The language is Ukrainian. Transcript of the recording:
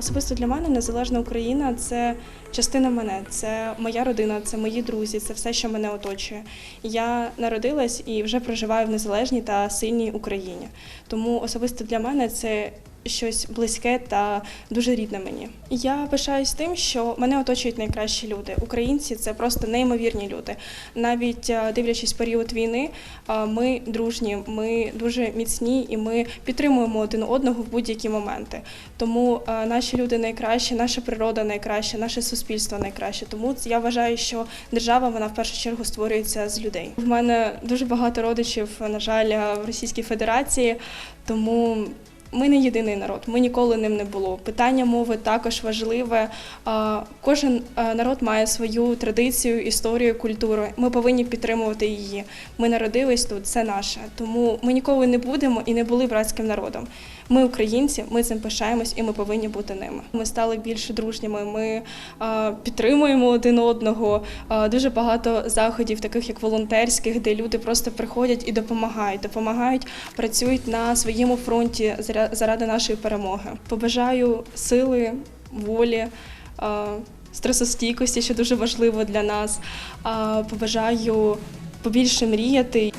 Особисто для мене незалежна Україна це частина мене, це моя родина, це мої друзі, це все, що мене оточує. Я народилась і вже проживаю в незалежній та сильній Україні. Тому особисто для мене це щось близьке та дуже рідне мені. Я пишаюсь тим, що мене оточують найкращі люди. Українці це просто неймовірні люди. Навіть е, дивлячись період війни, е, ми дружні, ми дуже міцні і ми підтримуємо один одного в будь-які моменти. Тому е, наші люди найкращі, наша природа найкраща, наше суспільство найкраще. Тому я вважаю, що держава вона в першу чергу створюється з людей. В мене дуже багато родичів, на жаль, в Російській Федерації, тому. Ми не єдиний народ, ми ніколи ним не було. Питання мови також важливе. Кожен народ має свою традицію, історію, культуру. Ми повинні підтримувати її. Ми народились тут, це наше. Тому ми ніколи не будемо і не були братським народом. Ми українці, ми цим пишаємось і ми повинні бути ними. Ми стали більш дружніми. Ми підтримуємо один одного. Дуже багато заходів, таких як волонтерських, де люди просто приходять і допомагають, допомагають, працюють на своєму фронті заради нашої перемоги. Побажаю сили, волі. Стресостійкості, що дуже важливо для нас. Побажаю побільше мріяти.